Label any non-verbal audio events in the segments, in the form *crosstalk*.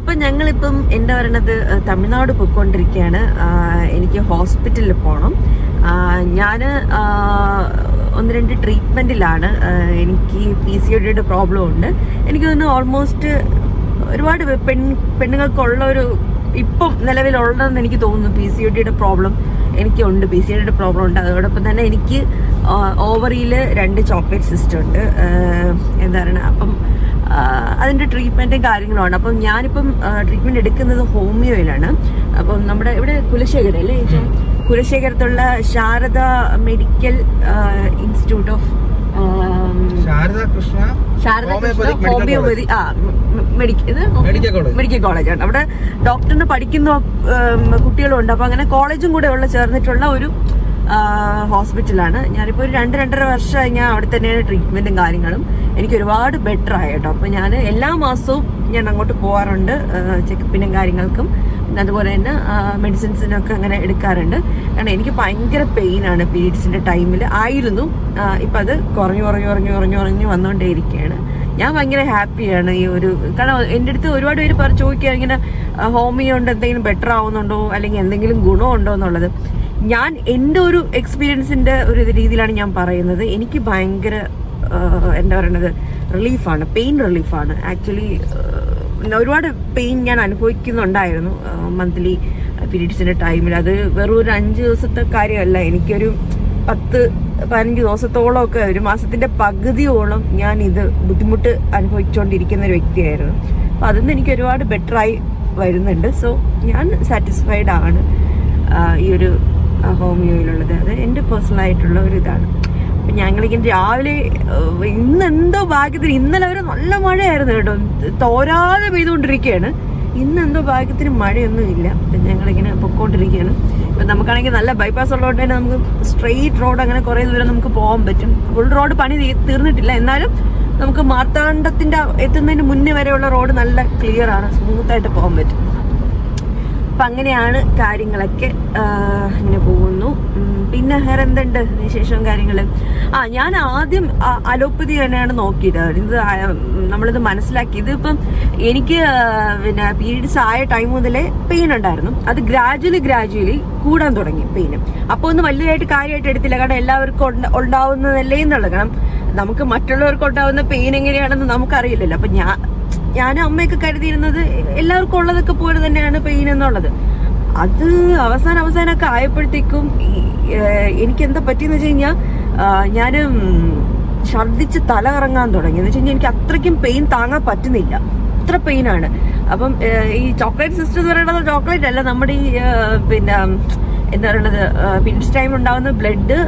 അപ്പം ഞങ്ങളിപ്പം എന്താ പറയണത് തമിഴ്നാട് പോയിക്കൊണ്ടിരിക്കുകയാണ് എനിക്ക് ഹോസ്പിറ്റലിൽ പോകണം ഞാൻ ഒന്ന് രണ്ട് ട്രീറ്റ്മെന്റിലാണ് എനിക്ക് പി സി ഒ ഡിയുടെ പ്രോബ്ലം ഉണ്ട് എനിക്ക് തോന്നുന്നു ഓൾമോസ്റ്റ് ഒരുപാട് പെൺ പെണ്ണുങ്ങൾക്കുള്ള ഒരു ഇപ്പം നിലവിലുള്ളതെന്ന് എനിക്ക് തോന്നുന്നു പി സി ഒ ഡിയുടെ പ്രോബ്ലം. എനിക്കുണ്ട്. പി സി ഡിയുടെ പ്രോബ്ലം ഉണ്ട് അതോടൊപ്പം തന്നെ എനിക്ക് ഓവറിയിൽ രണ്ട് ചോക്ലേറ്റ് സിസ്റ്റം ഉണ്ട് എന്താ പറയുക അപ്പം അതിന്റെ ട്രീറ്റ്മെന്റും കാര്യങ്ങളുമാണ്. അപ്പം ഞാനിപ്പം ട്രീറ്റ്മെന്റ് എടുക്കുന്നത് ഹോമിയോയിലാണ്. അപ്പം നമ്മുടെ ഇവിടെ കുലശേഖരം അല്ലേ? കുലശേഖരത്തുള്ള Sarada medical institute of Sarada Krishna Sarada Krishna Homeopathic Medical homeopathy ആ മെഡിക്കൽ കോളേജ് ആണ്. അവിടെ ഡോക്ടറിന് പഠിക്കുന്ന കുട്ടികളും കുട്ടികളുണ്ട്. അപ്പൊ അങ്ങനെ കോളേജും കൂടെ ഉള്ള ചേർന്നിട്ടുള്ള ഒരു ഹോസ്പിറ്റലാണ് ഞാനിപ്പോൾ ഒരു രണ്ട് രണ്ടര വർഷമായി ഞാൻ അവിടെ തന്നെയാണ് ട്രീറ്റ്മെന്റും കാര്യങ്ങളും. എനിക്ക് ഒരുപാട് ബെറ്റർ ആയി കേട്ടോ. അപ്പോൾ ഞാൻ എല്ലാ മാസവും ഞാൻ അങ്ങോട്ട് പോവാറുണ്ട് ചെക്കപ്പിനും കാര്യങ്ങൾക്കും. അതുപോലെ തന്നെ മെഡിസിൻസിനൊക്കെ അങ്ങനെ എടുക്കാറുണ്ട്. കാരണം എനിക്ക് ഭയങ്കര പെയിനാണ് പീരീഡ്സിന്റെ ടൈമിൽ ആയിരുന്നു. ഇപ്പം അത് കുറഞ്ഞു കുറഞ്ഞു കുറഞ്ഞു കുറഞ്ഞു കുറഞ്ഞു വന്നുകൊണ്ടേയിരിക്കുകയാണ് ഞാൻ ഭയങ്കര ഹാപ്പിയാണ് ഈ ഒരു കാരണം എന്റെ അടുത്ത് ഒരുപാട് പേര് പറ ചോദിക്കുക ഇങ്ങനെ ഹോമിയോ ഉണ്ട് എന്തെങ്കിലും ബെറ്റർ ആവുന്നുണ്ടോ? അല്ലെങ്കിൽ എന്തെങ്കിലും ഗുണമുണ്ടോ എന്നുള്ളത്. ഞാൻ എന്റെ ഒരു എക്സ്പീരിയൻസിന്റെ ഒരു രീതിയിലാണ് ഞാൻ പറയുന്നത്. എനിക്ക് ഭയങ്കര എന്താ പറയണത് റിലീഫാണ് പെയിൻ റിലീഫാണ് ആക്ച്വലി ഒരുപാട് പെയിൻ ഞാൻ അനുഭവിക്കുന്നുണ്ടായിരുന്നു മന്ത്ലി പീരീഡ്സിന്റെ ടൈമിൽ അത് വെറും ഒരു അഞ്ച് ദിവസത്തെ കാര്യമല്ല എനിക്കൊരു പത്ത് പതിനഞ്ച് ദിവസത്തോളം ഒക്കെ ഒരു മാസത്തിന്റെ പകുതിയോളം ഞാൻ ഇത് ബുദ്ധിമുട്ട് അനുഭവിച്ചുകൊണ്ടിരിക്കുന്ന ഒരു വ്യക്തിയായിരുന്നു. അപ്പം അതിൽ നിന്ന് എനിക്ക് ഒരുപാട് ബെറ്ററായി വരുന്നുണ്ട്. സോ ഞാൻ സാറ്റിസ്ഫൈഡ് ആണ് ഈ ഒരു ഹോമിയോയിലുള്ളത്. അത് എന്റെ പേഴ്സണൽ ആയിട്ടുള്ള ഒരു ഇതാണ്. അപ്പം ഞങ്ങളിങ്ങനെ രാവിലെ ഇന്ന് എന്തോ ഭാഗ്യത്തിന് ഇന്നലെ വരെ നല്ല മഴയായിരുന്നു കേട്ടോ. തോരാതെ പെയ്തുകൊണ്ടിരിക്കുകയാണ്. ഇന്ന് എന്തോ ഭാഗ്യത്തിന് മഴയൊന്നും ഇല്ല. അപ്പം ഞങ്ങളിങ്ങനെ പൊക്കോണ്ടിരിക്കുകയാണ്. ഇപ്പം നമുക്കാണെങ്കിൽ നല്ല ബൈപ്പാസ് ഉള്ളതുകൊണ്ട് തന്നെ നമുക്ക് സ്ട്രെയിറ്റ് റോഡ് അങ്ങനെ കുറേ ദൂരം നമുക്ക് പോകാൻ പറ്റും. ഫുൾ റോഡ് പണി തീർന്നിട്ടില്ല. എന്നാലും നമുക്ക് മാർത്താണ്ഡത്തിന്റെ എത്തുന്നതിന് മുന്നേ വരെയുള്ള റോഡ് നല്ല ക്ലിയർ ആണ്. സ്മൂത്തായിട്ട് പോകാൻ പറ്റും. അപ്പം അങ്ങനെയാണ് കാര്യങ്ങളൊക്കെ ഇങ്ങനെ പോകുന്നു ഉം, പിന്നെ വേറെ എന്തുണ്ട് വിശേഷവും കാര്യങ്ങൾ ആ ഞാൻ ആദ്യം അലോപ്പതി തന്നെയാണ് നോക്കിയത്. ഇത് നമ്മളിത് മനസ്സിലാക്കി. ഇതിപ്പം എനിക്ക് പിന്നെ പീരീഡ്സ് ആയ ടൈം മുതലേ പെയിൻ ഉണ്ടായിരുന്നു. അത് ഗ്രാജുവലി ഗ്രാജുവലി കൂടാൻ തുടങ്ങി പെയിന് അപ്പോൾ ഒന്നും വലിയതായിട്ട് കാര്യമായിട്ട് എടുത്തില്ല. കാരണം എല്ലാവർക്കും ഉണ്ട- ഉണ്ടാവുന്നതല്ലേ എന്നുള്ളത്. കാരണം നമുക്ക് മറ്റുള്ളവർക്ക് ഉണ്ടാവുന്ന പെയിൻ എങ്ങനെയാണെന്ന് നമുക്കറിയില്ലല്ലോ. അപ്പം ഞാൻ ഞാനും അമ്മയൊക്കെ കരുതിയിരുന്നത് എല്ലാവർക്കും ഉള്ളതൊക്കെ പോലെ തന്നെയാണ് പെയിൻ എന്നുള്ളത്. അത് അവസാനം അവസാനമൊക്കെ ആയപ്പോഴത്തേക്കും എനിക്ക് എന്താ പറ്റിയെന്ന് വെച്ച് കഴിഞ്ഞാൽ ഞാൻ ഛർദിച്ച് തല കറങ്ങാൻ തുടങ്ങി. എന്ന് വെച്ച് കഴിഞ്ഞാൽ എനിക്ക് അത്രയ്ക്കും പെയിൻ താങ്ങാൻ പറ്റുന്നില്ല. അത്ര പെയിനാണ് അപ്പം ഈ ചോക്ലേറ്റ് സിസ്റ്റം എന്ന് പറയുന്നത് ചോക്ലേറ്റ് അല്ല. നമ്മുടെ ഈ പിന്നെ എന്താ പറയുന്നത് പിൻസ് ടൈം ഉണ്ടാകുന്ന ബ്ലഡ്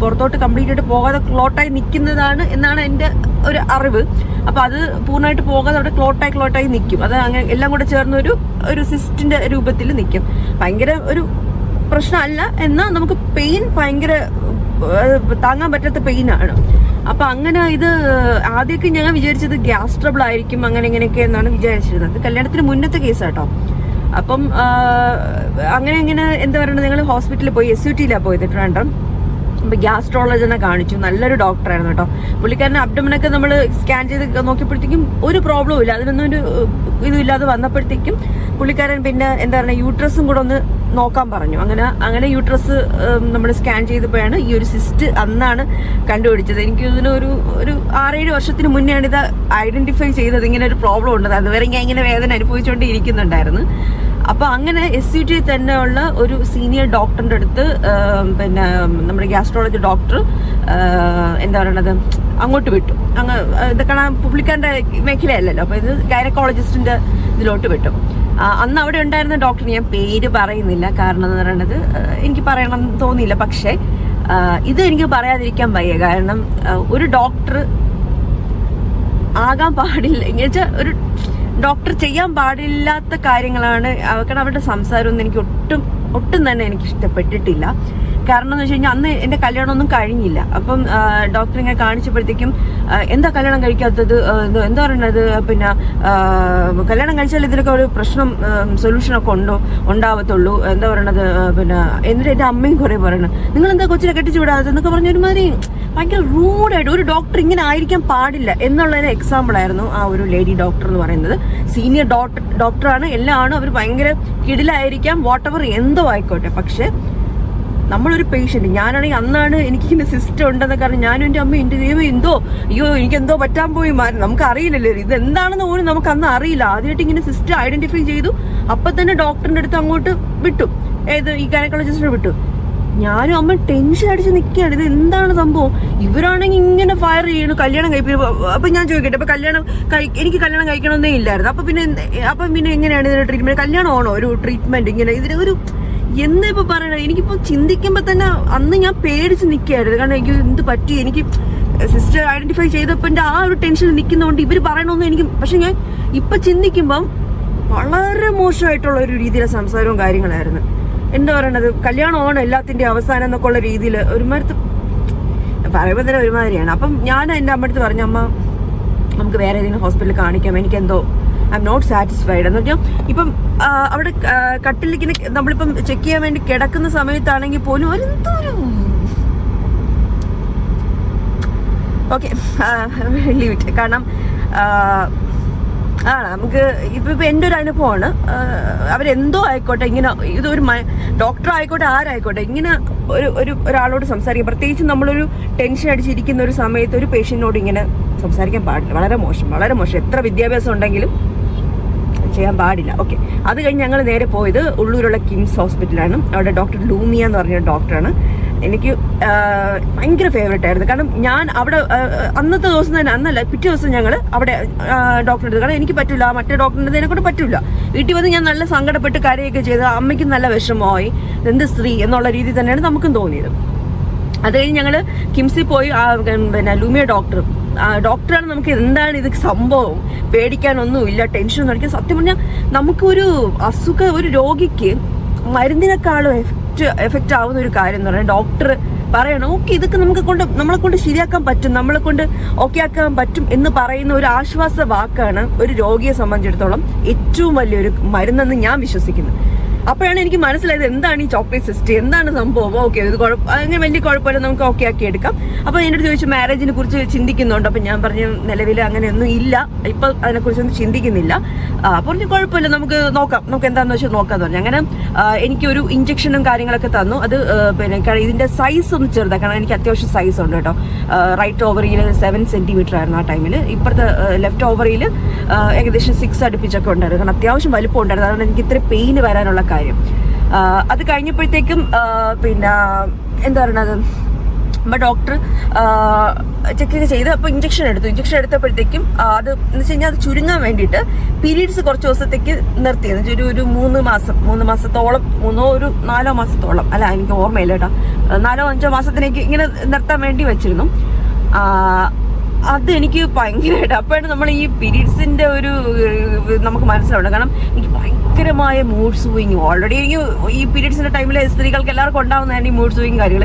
പുറത്തോട്ട് കംപ്ലീറ്റ് ആയിട്ട് പോകാതെ ക്ലോട്ടായി നിൽക്കുന്നതാണ് എന്നാണ് എന്റെ ഒരു അറിവ്. അപ്പൊ അത് പൂർണമായിട്ട് പോകാതെ അവിടെ ക്ലോട്ടായി ക്ലോട്ടായി നിൽക്കും അത് അങ്ങനെ എല്ലാം കൂടെ ചേർന്ന് ഒരു ഒരു സിസ്റ്റിന്റെ രൂപത്തിൽ നിൽക്കും ഭയങ്കര ഒരു പ്രശ്നമല്ല. എന്നാൽ നമുക്ക് പെയിൻ ഭയങ്കര താങ്ങാൻ പറ്റാത്ത പെയിനാണ്. അപ്പൊ അങ്ങനെ ഇത് ആദ്യമൊക്കെ ഞങ്ങൾ വിചാരിച്ചത് ഗ്യാസ് ട്രബിൾ ആയിരിക്കും അങ്ങനെ ഇങ്ങനെയൊക്കെ എന്നാണ് വിചാരിച്ചിരുന്നത്. കല്യാണത്തിന് മുന്നത്തെ കേസാട്ടോ. അപ്പം അങ്ങനെ ഇങ്ങനെ എന്താ പറയുന്നത് നിങ്ങൾ ഹോസ്പിറ്റലിൽ പോയി എസ് യു ടിയിലാണ് പോയത് ട്രിവാൻഡ്രം. അപ്പോൾ ഗ്യാസ്ട്രോളജിനെ കാണിച്ചു. നല്ലൊരു ഡോക്ടറായിരുന്നു കേട്ടോ. പുള്ളിക്കാരന്റെ അബ്ഡമിനൊക്കെ നമ്മൾ സ്കാൻ ചെയ്ത് നോക്കിയപ്പോഴത്തേക്കും ഒരു പ്രോബ്ലം ഇല്ല. അതിനൊന്നും ഒരു ഇതുമില്ലാതെ വന്നപ്പോഴത്തേക്കും പുള്ളിക്കാരൻ പിന്നെ എന്താ പറയുക യൂട്രസും കൂടെ ഒന്ന് നോക്കാൻ പറഞ്ഞു. അങ്ങനെ അങ്ങനെ യൂട്രസ് നമ്മൾ സ്കാൻ ചെയ്തപ്പോഴാണ് ഈ ഒരു സിസ്റ്റ് അന്നാണ് കണ്ടുപിടിച്ചത്. എനിക്ക് ഇതിനൊരു ഒരു ആറേഴ് വർഷത്തിന് മുന്നെയാണ് ഇത് ഐഡന്റിഫൈ ചെയ്തത്. ഇങ്ങനെ ഒരു പ്രോബ്ലം ഉണ്ടത്. അതുവരെ ഇങ്ങനെ വേദന അനുഭവിച്ചുകൊണ്ടേ ഇരിക്കുന്നുണ്ടായിരുന്നു അപ്പൊ അങ്ങനെ എസ് യു ടി തന്നെ ഉള്ള ഒരു സീനിയർ ഡോക്ടറിന്റെ അടുത്ത് പിന്നെ നമ്മുടെ ഗ്യാസ്ട്രോളജി ഡോക്ടർ എന്താ പറയണത് അങ്ങോട്ട് വിട്ടു. അങ്ങ് ഇതൊക്കെ പുള്ളിക്കാരന്റെ മേഖലയല്ലല്ലോ. അപ്പൊ ഇത് ഗൈനക്കോളജിസ്റ്റിന്റെ ഇതിലോട്ട് വിട്ടു. അന്ന് അവിടെ ഉണ്ടായിരുന്ന ഡോക്ടർ ഞാൻ പേര് പറയുന്നില്ല. കാരണം എന്ന് പറയുന്നത് എനിക്ക് പറയണം തോന്നിയില്ല. പക്ഷേ ഇത് എനിക്ക് പറയാതിരിക്കാൻ വയ്യ. കാരണം ഒരു ഡോക്ടർ ആകാൻ പാടില്ല. എന്ന് വെച്ചാൽ ഒരു ഡോക്ടർ ചെയ്യാൻ പാടില്ലാത്ത കാര്യങ്ങളാണ് അവരുടെ സംസാരമൊന്നും എനിക്ക് ഒട്ടും ഒട്ടും തന്നെ എനിക്ക് ഇഷ്ടപ്പെട്ടിട്ടില്ല. കാരണം എന്ന് വെച്ച് കഴിഞ്ഞാൽ അന്ന് എന്റെ കല്യാണമൊന്നും കഴിഞ്ഞില്ല. അപ്പം ഡോക്ടർ ഇങ്ങനെ കാണിച്ചപ്പോഴത്തേക്കും എന്താ കല്യാണം കഴിക്കാത്തത്? എന്താ പറയണത്? പിന്നെ കല്യാണം കഴിച്ചാൽ ഇതിനൊക്കെ ഒരു പ്രശ്നം സൊല്യൂഷനൊക്കെ ഉണ്ടോ? ഉണ്ടാവത്തുള്ളൂ. എന്താ പറയണത്? പിന്നെ എന്നിട്ട് എന്റെ അമ്മയും കുറേ പറയണം. നിങ്ങൾ എന്താ കൊച്ചിനെ കെട്ടിച്ചു വിടാതെ എന്നൊക്കെ പറഞ്ഞ ഒരുമാതിരി ഭയങ്കര റൂഡായിട്ട് ഒരു ഡോക്ടർ ഇങ്ങനെ ആയിരിക്കാൻ പാടില്ല എന്നുള്ളതിന് എക്സാമ്പിൾ ആയിരുന്നു ആ ഒരു ലേഡി ഡോക്ടർ എന്ന് പറയുന്നത്. സീനിയർ ഡോക്ടർ ഡോക്ടറാണ് എല്ലാം ആണ് അവർ ഭയങ്കര കിടിലായിരിക്കാം വാട്ട് എന്തോ ആയിക്കോട്ടെ. പക്ഷെ നമ്മളൊരു പേഷ്യന്റ് ഞാനാണെങ്കിൽ അന്നാണ് എനിക്കിങ്ങനെ സിസ്റ്റം ഉണ്ടെന്ന് കാരണം ഞാനും എന്റെ അമ്മ എന്റെ ദൈവം എന്തോ അയ്യോ എനിക്ക് എന്തോ പറ്റാൻ പോയി. മാറി നമുക്ക് അറിയില്ലല്ലോ ഇത് എന്താണെന്ന് പോലും നമുക്ക് അന്ന് അറിയില്ല. ആദ്യമായിട്ട് ഇങ്ങനെ സിസ്റ്റം ഐഡന്റിഫൈ ചെയ്തു. അപ്പൊ തന്നെ ഡോക്ടറിന്റെ അടുത്ത് അങ്ങോട്ട് വിട്ടു. ഏത് ഈ ഗൈനക്കോളജിസ്റ്റിനെ വിട്ടു. ഞാനും അമ്മ ടെൻഷൻ അടിച്ച് നിൽക്കുകയാണ് ഇത് എന്താണ് സംഭവം? ഇവരാണെങ്കിൽ ഇങ്ങനെ ഫയർ ചെയ്യണു. കല്യാണം കഴിപ്പിക്കും. അപ്പം ഞാൻ ചോദിക്കട്ടെ. അപ്പം കല്യാണം എനിക്ക് കല്യാണം കഴിക്കണമെന്നേ ഇല്ലായിരുന്നു. അപ്പം പിന്നെ അപ്പം പിന്നെ എങ്ങനെയാണ് ഇതിന് ട്രീറ്റ്മെന്റ് കല്യാണമാണോ ഒരു ട്രീറ്റ്മെന്റ് ഇങ്ങനെ? ഇതിന് ഒരു എന്താ ഇപ്പൊ പറയണത് എനിക്കിപ്പോ ചിന്തിക്കുമ്പോ തന്നെ അന്ന് ഞാൻ പേടിച്ച് നിൽക്കായിരുന്നു കാരണം എനിക്ക് എന്ത് പറ്റി? എനിക്ക് സിസ്റ്റർ ഐഡന്റിഫൈ ചെയ്തപ്പോ എന്റെ ആ ഒരു ടെൻഷൻ നിൽക്കുന്നതുകൊണ്ട് ഇവർ പറയണമെന്ന് എനിക്ക് പക്ഷെ ഞാൻ ഇപ്പൊ ചിന്തിക്കുമ്പം വളരെ മോശമായിട്ടുള്ള ഒരു രീതിയിലെ സംസാരവും കാര്യങ്ങളായിരുന്നു. എന്താ പറയണത്? കല്യാണമാണ് എല്ലാത്തിന്റെ അവസാനം എന്നൊക്കെ ഉള്ള രീതിയിൽ ഒരുമാരത്ത് പറയുമ്പോൾ തന്നെ ഒരുമാതിരിയാണ്. അപ്പം ഞാൻ എന്റെ അമ്മ അടുത്ത് പറഞ്ഞു അമ്മ നമുക്ക് വേറെ ഏതെങ്കിലും ഹോസ്പിറ്റലിൽ കാണിക്കാം. എനിക്ക് എന്തോ ഐ എം നോട്ട് സാറ്റിസ്ഫൈഡ് എന്ന് പറഞ്ഞാൽ ഇപ്പം അവിടെ കട്ടിലിങ്ങനെ നമ്മളിപ്പം ചെക്ക് ചെയ്യാൻ വേണ്ടി കിടക്കുന്ന സമയത്താണെങ്കിൽ പോലും അതെന്തോ ഒരു ഓക്കെ ലീവ് കാരണം ആ, നമുക്ക് ഇപ്പം ഇപ്പം എന്റെ ഒരു അനുഭവമാണ്. അവരെന്തോ ആയിക്കോട്ടെ ഇങ്ങനെ ഇതൊരു ഡോക്ടർ ആയിക്കോട്ടെ ആരായിക്കോട്ടെ ഇങ്ങനെ ഒരു ഒരു ഒരാളോട് സംസാരിക്കുക പ്രത്യേകിച്ച് നമ്മളൊരു ടെൻഷൻ അടിച്ചിരിക്കുന്ന ഒരു സമയത്ത് ഒരു പേഷ്യന്റിനോട് ഇങ്ങനെ സംസാരിക്കാൻ പാടില്ല. വളരെ മോശം വളരെ മോശം. എത്ര വിദ്യാഭ്യാസം ഉണ്ടെങ്കിലും ചെയ്യാൻ പാടില്ല. ഓക്കെ അത് കഴിഞ്ഞ് ഞങ്ങൾ നേരെ പോയത് ഉള്ളൂരുള്ള കിംസ് ഹോസ്പിറ്റലാണ്. അവിടെ ഡോക്ടർ ലൂമിയ എന്ന് പറഞ്ഞ ഡോക്ടറാണ്. എനിക്ക് ഭയങ്കര ഫേവറേറ്റ് ആയിരുന്നു. കാരണം ഞാൻ അവിടെ അന്നത്തെ ദിവസം തന്നെ അന്നല്ല പിറ്റേ ദിവസം ഞങ്ങൾ അവിടെ ഡോക്ടറെ എടുത്തു കാരണം എനിക്ക് പറ്റില്ല മറ്റേ ഡോക്ടറിന്റെ ഇതിനെ കൊണ്ട് പറ്റില്ല വീട്ടിൽ വന്ന് ഞാൻ നല്ല സങ്കടപ്പെട്ട് കരയൊക്കെ ചെയ്ത് അമ്മയ്ക്ക് നല്ല വിഷമമായി. എന്ത് സ്ത്രീ എന്നുള്ള രീതി തന്നെയാണ് നമുക്കും തോന്നിയത്. അത് കഴിഞ്ഞ് ഞങ്ങൾ കിംസിൽ പോയി പിന്നെ ലൂമിയ ഡോക്ടർ ആ ഡോക്ടറാണ് നമുക്ക് എന്താണ് ഇത് സംഭവം? പേടിക്കാനൊന്നുമില്ല ടെൻഷൻ ഒന്നും അടിക്കാൻ സത്യം പറഞ്ഞാൽ നമുക്കൊരു അസുഖ ഒരു രോഗിക്ക് മരുന്നിനെക്കാളും എഫക്റ്റ് എഫക്റ്റ് ആവുന്ന ഒരു കാര്യം എന്ന് പറഞ്ഞാൽ ഡോക്ടർ പറയണം ഓക്കെ ഇതൊക്കെ നമുക്ക് കൊണ്ട് നമ്മളെ കൊണ്ട് ശരിയാക്കാൻ പറ്റും നമ്മളെ കൊണ്ട് ഓക്കെ ആക്കാൻ പറ്റും എന്ന് പറയുന്ന ഒരു ആശ്വാസ വാക്കാണ് ഒരു രോഗിയെ സംബന്ധിച്ചിടത്തോളം ഏറ്റവും വലിയൊരു മരുന്നെന്ന് ഞാൻ വിശ്വസിക്കുന്നു. അപ്പോഴാണ് എനിക്ക് മനസ്സിലായത് എന്താണ് ഈ ചോക്ലേറ്റ് സിസ്റ്റം എന്താണ് സംഭവം? ഓക്കെ ഇത് കുഴപ്പം അങ്ങനെ വലിയ കുഴപ്പമില്ല നമുക്ക് ഓക്കെ ആക്കി എടുക്കാം. അപ്പോൾ എന്നോട് ചോദിച്ചു മാരേജിനെ കുറിച്ച് ചിന്തിക്കുന്നുണ്ട്? അപ്പം ഞാൻ പറഞ്ഞു നിലവിൽ അങ്ങനെയൊന്നും ഇല്ല. ഇപ്പം അതിനെക്കുറിച്ചൊന്നും ചിന്തിക്കുന്നില്ല. ആ, പറഞ്ഞു കുഴപ്പമില്ല നമുക്ക് നോക്കാം. നമുക്ക് എന്താണെന്ന് വെച്ചാൽ നോക്കാന്ന് പറഞ്ഞു. അങ്ങനെ എനിക്ക് ഒരു ഇഞ്ചക്ഷനും കാര്യങ്ങളൊക്കെ തന്നു. അത് പിന്നെ ഇതിന്റെ സൈസ് ഒന്ന് ചെറുതാണ് കാരണം എനിക്ക് അത്യാവശ്യം സൈസ് ഉണ്ട് കേട്ടോ. റൈറ്റ് ഓവറിയിൽ സെവൻ സെന്റിമീറ്റർ ആയിരുന്നു ആ ടൈമിൽ ഇപ്പോഴത്തെ ലെഫ്റ്റ് ഓവറിയിൽ ഏകദേശം സിക്സ് അടുപ്പിച്ചൊക്കെ ഉണ്ടായിരുന്നു. കാരണം അത്യാവശ്യം വലുപ്പം ഉണ്ടായിരുന്നു. അതുകൊണ്ട് എനിക്ക് ഇത്ര പെയിൻ വരാനുള്ള കാര്യം. അത് കഴിഞ്ഞപ്പോഴത്തേക്കും പിന്നെ എന്താ പറയണത്? അപ്പം ഡോക്ടർ ചെക്ക് ഒക്കെ ചെയ്ത് അപ്പോൾ ഇഞ്ചക്ഷൻ എടുത്തു. ഇഞ്ചക്ഷൻ എടുത്തപ്പോഴത്തേക്കും അത് എന്ന് വെച്ച് കഴിഞ്ഞാൽ അത് ചുരുങ്ങാൻ വേണ്ടിയിട്ട് പീരീഡ്സ് കുറച്ച് ദിവസത്തേക്ക് നിർത്തി. എന്ന് വെച്ചാൽ ഒരു ഒരു മൂന്ന് മാസം മൂന്ന് മാസത്തോളം മൂന്നോ ഒരു നാലോ മാസത്തോളം അല്ല എനിക്ക് ഓർമ്മയില്ല കേട്ടോ. നാലോ അഞ്ചോ മാസത്തിലേക്ക് ഇങ്ങനെ നിർത്താൻ വേണ്ടി വെച്ചിരുന്നു. ആ, അത് എനിക്ക് ഭയങ്കരമായിട്ട് അപ്പോഴാണ് നമ്മൾ ഈ പീരീഡ്സിന്റെ ഒരു നമുക്ക് മനസ്സിലാവുന്നത്. കാരണം എനിക്ക് ഭയങ്കരമായ മൂഡ് സ്വിങ് ഓൾറെഡി എനിക്ക് ഈ പീരീഡ്സിന്റെ ടൈമിൽ സ്ത്രീകൾക്ക് എല്ലാവർക്കും ഉണ്ടാവുന്നതാണ് ഈ മൂഡ് സ്വിങ് കാര്യങ്ങൾ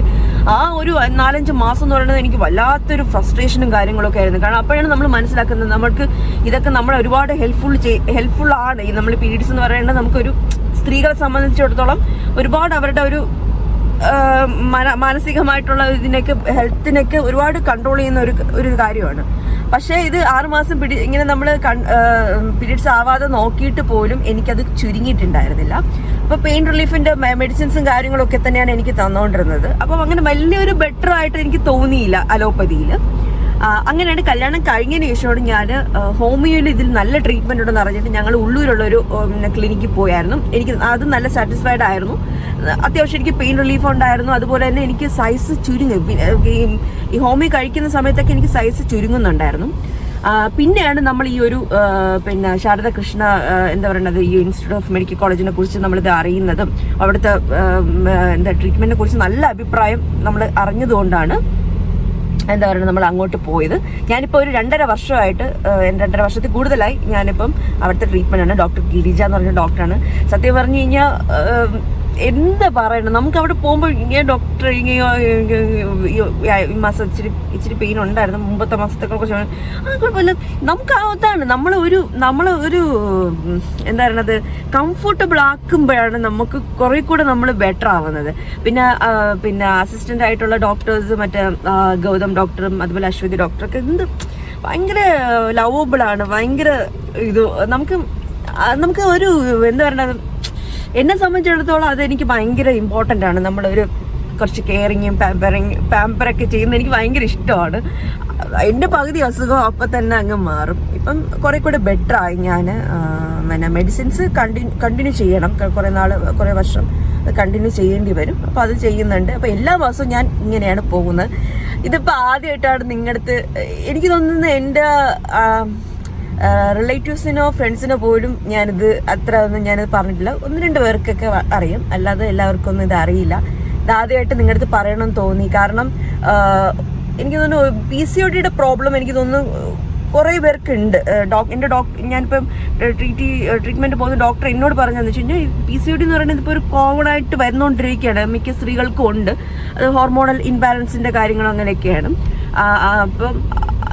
ആ ഒരു നാലഞ്ച് മാസം എന്ന് പറയുന്നത് എനിക്ക് വല്ലാത്തൊരു ഫ്രസ്ട്രേഷനും കാര്യങ്ങളൊക്കെ ആയിരുന്നു. കാരണം അപ്പോഴാണ് നമ്മൾ മനസ്സിലാക്കുന്നത് നമ്മൾക്ക് ഇതൊക്കെ നമ്മൾ ഒരുപാട് ഹെൽപ്ഫുൾ ഹെൽപ്ഫുൾ ആണ്. ഈ നമ്മൾ പീരീഡ്സ് എന്ന് പറയുന്നത് നമുക്കൊരു സ്ത്രീകളെ സംബന്ധിച്ചിടത്തോളം ഒരുപാട് അവരുടെ ഒരു മാനസികമായിട്ടുള്ള ഇതിനൊക്കെ ഹെൽത്തിനൊക്കെ ഒരുപാട് കൺട്രോൾ ചെയ്യുന്ന ഒരു ഒരു കാര്യമാണ്. പക്ഷേ ഇത് ആറുമാസം പിടി ഇങ്ങനെ നമ്മൾ പീരീഡ്സ് ആവാതെ നോക്കിയിട്ട് പോലും എനിക്കത് ചുരുങ്ങിയിട്ടുണ്ടായിരുന്നില്ല. അപ്പോൾ പെയിൻ റിലീഫിന്റെ മെഡിസിൻസും കാര്യങ്ങളൊക്കെ തന്നെയാണ് എനിക്ക് തന്നുകൊണ്ടിരുന്നത് അപ്പം അങ്ങനെ വലിയൊരു ബെറ്റർ ആയിട്ട് എനിക്ക് തോന്നിയില്ല അലോപ്പതിയിൽ അങ്ങനെയാണ് കല്യാണം കഴിഞ്ഞതിന് ശേഷമാണ് ഞാൻ ഹോമിയോയിൽ ഇതിൽ നല്ല ട്രീറ്റ്മെന്റ് ഉണ്ടെന്ന് അറിഞ്ഞിട്ട് ഞങ്ങൾ ഉള്ളൂരുള്ള ഒരു ക്ലിനിക്കിൽ പോയായിരുന്നു. എനിക്ക് അത് നല്ല സാറ്റിസ്ഫൈഡ് ആയിരുന്നു. അത്യാവശ്യം എനിക്ക് പെയിൻ റിലീഫ് ഉണ്ടായിരുന്നു. അതുപോലെ തന്നെ എനിക്ക് സൈസ് ചുരുങ്ങും. ഈ- ഹോമി ഹോമിയോ കഴിക്കുന്ന സമയത്തൊക്കെ എനിക്ക് സൈസ് ചുരുങ്ങുന്നുണ്ടായിരുന്നു. പിന്നെയാണ് നമ്മൾ ഈ ഒരു പിന്നെ ശാരദ കൃഷ്ണ എന്താ പറയുന്നത് ഈ ഇൻസ്റ്റിറ്റ്യൂട്ട് ഓഫ് മെഡിക്കൽ കോളേജിനെ കുറിച്ച് നമ്മളിത് അറിയുന്നതും അവിടുത്തെ എന്താ ട്രീറ്റ്മെന്റിനെ കുറിച്ച് നല്ല അഭിപ്രായം നമ്മൾ അറിഞ്ഞതുകൊണ്ടാണ്. എന്താ പറയുക നമ്മൾ അങ്ങോട്ട് പോയത്. ഞാനിപ്പോൾ ഒരു രണ്ടര വർഷമായിട്ട് രണ്ടര വർഷത്തിൽ കൂടുതലായി ഞാനിപ്പം അവിടുത്തെ ട്രീറ്റ്മെന്റ് ആണ്. ഡോക്ടർ ഗിരിജ എന്ന് പറഞ്ഞ ഡോക്ടറാണ് സത്യം പറഞ്ഞു കഴിഞ്ഞാൽ എന്ത് പറയണം? നമുക്ക് അവിടെ പോകുമ്പോൾ ഇങ്ങനെ ഡോക്ടർ ഈ മാസം ഇച്ചിരി ഇച്ചിരി പെയിൻ ഉണ്ടായിരുന്നു. മുമ്പത്തെ മാസത്തെ കുറച്ച് ആ കുഴപ്പമില്ല. നമുക്ക് അതാണ്. നമ്മൾ ഒരു നമ്മൾ ഒരു എന്താ പറയണത്? കംഫർട്ടബിൾ ആക്കുമ്പോഴാണ് നമുക്ക് കുറെ കൂടെ നമ്മൾ ബെറ്റർ ആവുന്നത്. പിന്നെ പിന്നെ അസിസ്റ്റന്റ് ആയിട്ടുള്ള ഡോക്ടേഴ്സ് മറ്റേ ഗൗതം ഡോക്ടറും അതുപോലെ അശ്വതി ഡോക്ടറൊക്കെ എന്ത് ഭയങ്കര ആണ്. ഭയങ്കര ഇത്. നമുക്ക് നമുക്ക് ഒരു എന്താ പറയണത്? എന്നെ സംബന്ധിച്ചിടത്തോളം അതെനിക്ക് ഭയങ്കര ഇമ്പോർട്ടന്റ് ആണ്. നമ്മളൊരു കുറച്ച് കെയറിങ്ങും പാമ്പറിങ് പാമ്പറൊക്കെ ചെയ്യുന്നത് എനിക്ക് ഭയങ്കര ഇഷ്ടമാണ്. എന്റെ പകുതി അസുഖം അപ്പം തന്നെ അങ്ങ് മാറും. ഇപ്പം കുറെ കൂടെ ബെറ്ററായി ഞാൻ പിന്നെ മെഡിസിൻസ് കണ്ടിന്യൂ കണ്ടിന്യൂ ചെയ്യണം. കുറേ നാൾ കുറേ വർഷം കണ്ടിന്യൂ ചെയ്യേണ്ടി വരും. അപ്പോൾ അത് ചെയ്യുന്നുണ്ട്. അപ്പോൾ എല്ലാ മാസവും ഞാൻ ഇങ്ങനെയാണ് പോകുന്നത്. ഇതിപ്പോൾ ആദ്യമായിട്ടാണ് നിങ്ങളുടെ അടുത്ത് എനിക്ക് തോന്നുന്നത് എന്റെ റിലേറ്റീവ്സിനോ ഫ്രണ്ട്സിനോ പോലും ഞാനിത് അത്ര ഒന്നും ഞാനിത് പറഞ്ഞിട്ടില്ല. ഒന്ന് രണ്ട് പേർക്കൊക്കെ അറിയും. അല്ലാതെ എല്ലാവർക്കും ഒന്നും ഇത് അറിയില്ല. ഇത് ആദ്യമായിട്ട് നിങ്ങളുടെ അടുത്ത് പറയണമെന്ന് തോന്നി. കാരണം എനിക്ക് തോന്നുന്നു പി സി ഒ ഡിയുടെ പ്രോബ്ലം എനിക്ക് തോന്നുന്നു കുറേ പേർക്ക് ഉണ്ട് ഡോക് എന്റെ ഡോക്ടർ ഞാനിപ്പം ട്രീറ്റ് ട്രീറ്റ്മെന്റ് പോകുന്ന ഡോക്ടർ എന്നോട് പറഞ്ഞതെന്ന് വെച്ച് കഴിഞ്ഞാൽ പി സി ഒ ഡി എന്ന് പറയുന്നത് ഇപ്പോൾ ഒരു കോമൺ ആയിട്ട് വരുന്നുകൊണ്ടിരിക്കുകയാണ് മിക്ക സ്ത്രീകൾക്കും ഉണ്ട്. അത് ഹോർമോണൽ ഇൻബാലൻസിന്റെ കാര്യങ്ങളും അങ്ങനെയൊക്കെയാണ്. അപ്പം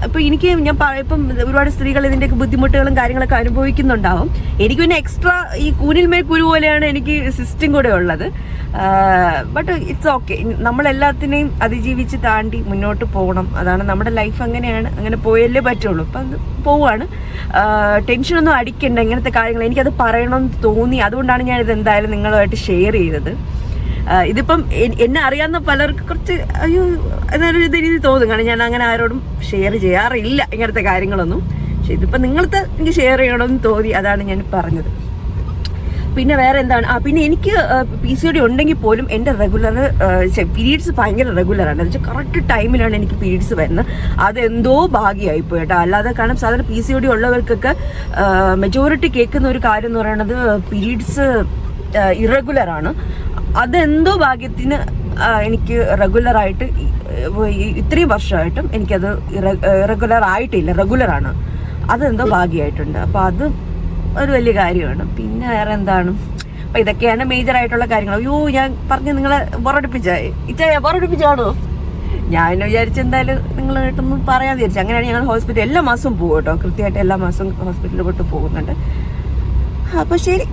ഇപ്പൊ എനിക്ക് ഞാൻ പറയപ്പം ഒരുപാട് സ്ത്രീകൾ ഇതിന്റെയൊക്കെ ബുദ്ധിമുട്ടുകളും കാര്യങ്ങളൊക്കെ അനുഭവിക്കുന്നുണ്ടാവും. എനിക്ക് പിന്നെ എക്സ്ട്രാ ഈ കൂനിൽമേൽ കുരു പോലെയാണ് എനിക്ക് സിസ്റ്റം കൂടെ ഉള്ളത്. ബട്ട് ഇറ്റ്സ് ഓക്കെ നമ്മളെല്ലാത്തിനെയും അതിജീവിച്ച് താണ്ടി മുന്നോട്ട് പോകണം. അതാണ് നമ്മുടെ ലൈഫ് അങ്ങനെയാണ്. അങ്ങനെ പോയല്ലേ പറ്റുള്ളൂ. അപ്പം അത് പോവാണ്. ടെൻഷനൊന്നും അടിക്കണ്ട. ഇങ്ങനത്തെ കാര്യങ്ങൾ എനിക്കത് പറയണമെന്ന് തോന്നി. അതുകൊണ്ടാണ് ഞാൻ ഇത് എന്തായാലും നിങ്ങളുമായിട്ട് ഷെയർ ചെയ്തത്. ഇതിപ്പം എന്നെ അറിയാവുന്ന പലർക്ക് കുറച്ച് അയ്യോ എന്നൊരു ഇത് രീതി തോന്നും. കാരണം ഞാൻ അങ്ങനെ ആരോടും ഷെയർ ചെയ്യാറില്ല ഇങ്ങനത്തെ കാര്യങ്ങളൊന്നും. പക്ഷെ ഇതിപ്പം നിങ്ങളത്തെ എനിക്ക് ഷെയർ ചെയ്യണമെന്ന് തോന്നി അതാണ് ഞാൻ പറഞ്ഞത്. പിന്നെ വേറെ എന്താണ്? ആ പിന്നെ എനിക്ക് പി സി ഡി ഉണ്ടെങ്കിൽ പോലും എന്റെ റെഗുലർ പീരീഡ്സ് ഭയങ്കര റെഗുലറാണ് എന്ന് വെച്ചാൽ കറക്റ്റ് ടൈമിലാണ് എനിക്ക് പീരീഡ്സ് വരുന്നത്. അതെന്തോ ഭാഗ്യമായി പോയി കേട്ടോ അല്ലാതെ കാരണം സാധാരണ പി സി ഡി ഉള്ളവർക്കൊക്കെ മെജോറിറ്റി കേൾക്കുന്ന ഒരു കാര്യം എന്ന് പറയുന്നത് പീരീഡ്സ് ഇറഗുലറാണ് അതെന്തോ ഭാഗ്യത്തിന് എനിക്ക് റെഗുലറായിട്ട് ഇത്രയും വർഷമായിട്ടും എനിക്കത് റെഗുലർ ആയിട്ടില്ല റെഗുലറാണ്. അതെന്തോ ഭാഗ്യമായിട്ടുണ്ട്. അപ്പോൾ അത് ഒരു വലിയ കാര്യമാണ്. പിന്നെ വേറെ എന്താണ് അപ്പം ഇതൊക്കെയാണ് മേജർ ആയിട്ടുള്ള കാര്യങ്ങൾ. അയ്യോ ഞാൻ പറഞ്ഞ് നിങ്ങളെ ബോറടിപ്പിച്ച ഇച്ചായ ബോറടിപ്പിച്ചാണോ ഞാൻ വിചാരിച്ച എന്തായാലും നിങ്ങളായിട്ടൊന്നും പറയാൻ വിചാരിച്ചു. അങ്ങനെയാണ് ഞങ്ങൾ ഹോസ്പിറ്റൽ എല്ലാ മാസവും പോകും കേട്ടോ കൃത്യമായിട്ട് എല്ലാ മാസവും ഹോസ്പിറ്റലിൽ പോയിട്ട് പോകുന്നുണ്ട്. അപ്പോൾ ശരി.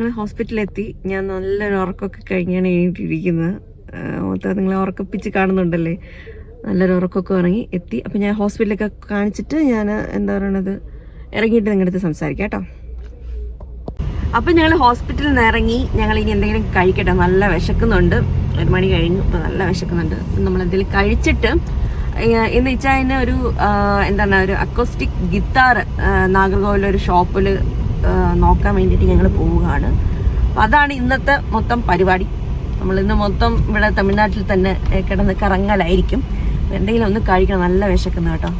ഞങ്ങൾ ഹോസ്പിറ്റലിലെത്തി. ഞാൻ നല്ലൊരു ഉറക്കമൊക്കെ കഴിഞ്ഞാണ് എണീറ്റിരിക്കുന്നത്. മൊത്തം നിങ്ങളെ ഉറക്കപ്പിച്ച് കാണുന്നുണ്ടല്ലേ? നല്ലൊരു ഉറക്കമൊക്കെ ഇറങ്ങി എത്തി. അപ്പോൾ ഞാൻ ഹോസ്പിറ്റലൊക്കെ കാണിച്ചിട്ട് ഞാൻ എന്താ പറയണത് ഇറങ്ങിയിട്ട് നിങ്ങളുടെ അടുത്ത് സംസാരിക്കാം കേട്ടോ. അപ്പം ഞങ്ങൾ ഹോസ്പിറ്റലിൽ നിന്ന് ഇറങ്ങി. ഞങ്ങൾ ഇനി എന്തെങ്കിലും കഴിക്കട്ടെ. നല്ല വിശക്കുന്നുണ്ട്. ഒരു മണി കഴിഞ്ഞു. അപ്പോൾ നല്ല വിശക്കുന്നുണ്ട്. നമ്മളെന്തെങ്കിലും കഴിച്ചിട്ട് എന്ന് വെച്ചാൽ അതിന് ഒരു എന്താണ് ഒരു അക്കോസ്റ്റിക് ഗിത്താർ നാഗർകോവിലൊരു ഷോപ്പിൽ നോക്കാൻ വേണ്ടിയിട്ട് ഞങ്ങൾ പോവുകയാണ്. അപ്പം അതാണ് ഇന്നത്തെ മൊത്തം പരിപാടി. നമ്മളിന്ന് മൊത്തം ഇവിടെ തമിഴ്നാട്ടിൽ തന്നെ കിടന്ന് കറങ്ങലായിരിക്കും. എന്തെങ്കിലും ഒന്ന് കഴിക്കണം നല്ല വിശക്കുന്നു കേട്ടോ.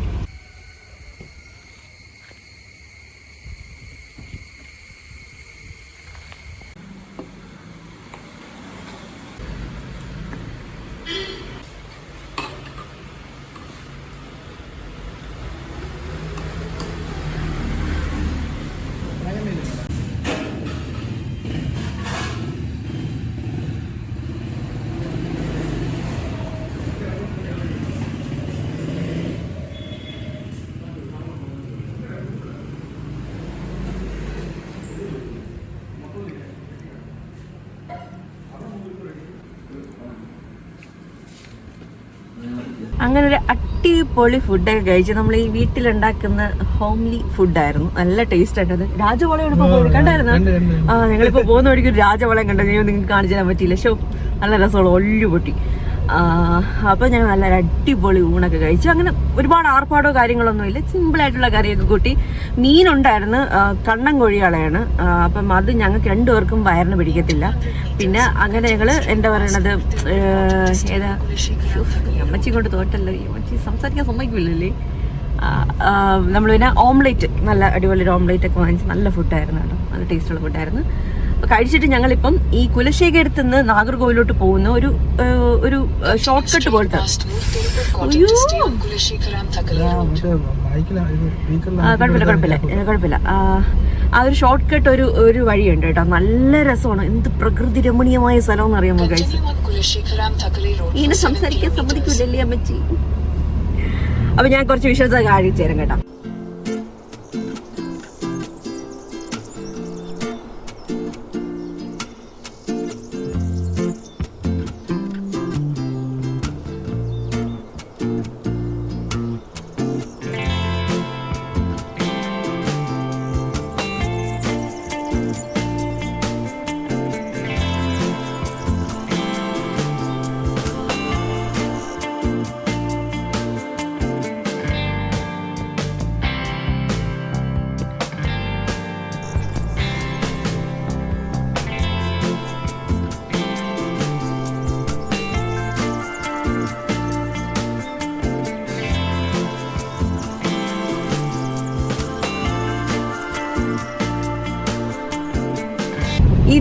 അങ്ങനെ ഒരു അടിപൊളി ഫുഡൊക്കെ കഴിച്ച് നമ്മൾ ഈ വീട്ടിലുണ്ടാക്കുന്ന ഹോംലി ഫുഡായിരുന്നു നല്ല ടേസ്റ്റ് ആയിട്ടത് രാജവളയോട് ഇപ്പൊ പോയി കണ്ടായിരുന്നു? കണ്ട് കണ്ട് കണ്ട്. ആ ഞങ്ങളിപ്പോ പോകുന്ന വഴിക്ക് ഒരു രാജവളം കണ്ടു. ഞാൻ നിങ്ങൾക്ക് കാണിച്ചു തരാൻ പറ്റിയില്ല. ഷോ നല്ല രസമുള്ള ഒല്ലു പൊട്ടി. അപ്പോൾ ഞങ്ങൾ നല്ല അടിപൊളി ഊണൊക്കെ കഴിച്ചു അങ്ങനെ ഒരുപാട് ആർപ്പാടോ കാര്യങ്ങളൊന്നും ഇല്ല സിമ്പിളായിട്ടുള്ള കറിയൊക്കെ കൂട്ടി മീനുണ്ടായിരുന്നു കണ്ണൻ കോഴിയാളെയാണ് ആ, അപ്പം അത് ഞങ്ങൾക്ക് രണ്ടുപേർക്കും വയറിന് പിടിക്കത്തില്ല. പിന്നെ അങ്ങനെ ഞങ്ങൾ എന്താ പറയണത് ഏതാ? അമ്മച്ചി കൊണ്ട് തോറ്റല്ലോ. അമ്മച്ചി സംസാരിക്കാൻ സമ്മതിക്കില്ലല്ലേ? നമ്മൾ പിന്നെ ഓംലേറ്റ് നല്ല അടിപൊളി ഒരു ഓംലേറ്റ് ഒക്കെ വാങ്ങിച്ച് നല്ല ഫുഡായിരുന്നു കേട്ടോ. നല്ല ടേസ്റ്റുള്ള ഫുഡായിരുന്നു കഴിച്ചിട്ട് ഞങ്ങളിപ്പം ഈ കുലശേഖരത്ത് നിന്ന് നാഗർകോവിലോട്ട് പോകുന്ന ഒരു ഒരു ഷോർട്ട് കട്ട് പോലത്തെ. കുഴപ്പമില്ല കുഴപ്പമില്ല കുഴപ്പമില്ല. ആ, ഒരു ഷോർട്ട് കട്ട് ഒരു ഒരു വഴിയുണ്ട് കേട്ടോ. നല്ല രസമാണ്. എന്ത് പ്രകൃതി രമണീയമായ സ്ഥലം എന്ന് അറിയാമോ കഴിച്ചു ഇങ്ങനെ സംസാരിക്കാൻ സമ്മതിക്കൂലല്ലേ അമ്മച്ചി? അപ്പൊ ഞാൻ കുറച്ച് വിശ്വാസം കാണിച്ചു തരാം കേട്ടോ.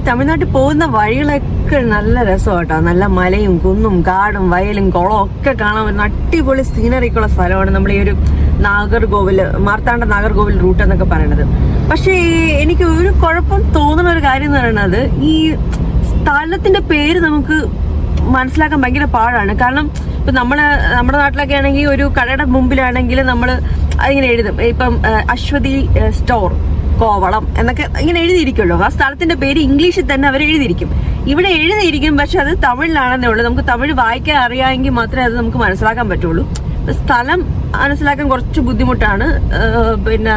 തമിഴ്നാട്ടിൽ പോകുന്ന വഴികളൊക്കെ നല്ല രസം കേട്ടോ നല്ല മലയും കുന്നും കാടും വയലും കുളവും ഒക്കെ കാണാൻ പറ്റുന്ന അടിപൊളി സീനറിക്കുള്ള സ്ഥലമാണ് നമ്മൾ ഈ ഒരു നാഗർകോവിൽ മാർത്താണ്ഡ നാഗർകോവിൽ റൂട്ട് എന്നൊക്കെ പറയുന്നത് പക്ഷേ എനിക്ക് ഒരു കുഴപ്പം തോന്നുന്ന ഒരു കാര്യം എന്ന് പറയുന്നത് ഈ സ്ഥലത്തിന്റെ പേര് നമുക്ക് മനസ്സിലാക്കാൻ ഭയങ്കര പാടാണ്. കാരണം ഇപ്പൊ നമ്മൾ നമ്മുടെ നാട്ടിലൊക്കെ ആണെങ്കിൽ ഒരു കടയുടെ മുമ്പിലാണെങ്കിൽ നമ്മൾ അതിങ്ങനെ എഴുതും. ഇപ്പം അശ്വതി സ്റ്റോർ കോവളം എന്നൊക്കെ ഇങ്ങനെ എഴുതിയിരിക്കുമല്ലോ. ആ സ്ഥലത്തിന്റെ പേര് ഇംഗ്ലീഷിൽ തന്നെ അവർ എഴുതിയിരിക്കും. ഇവിടെ എഴുതിയിരിക്കും പക്ഷെ അത് തമിഴിലാണെന്നേ ഉള്ളൂ. നമുക്ക് തമിഴ് വായിക്കാൻ അറിയാമെങ്കിൽ മാത്രമേ അത് നമുക്ക് മനസ്സിലാക്കാൻ പറ്റുള്ളൂ. സ്ഥലം മനസ്സിലാക്കാൻ കുറച്ച് ബുദ്ധിമുട്ടാണ്. പിന്നെ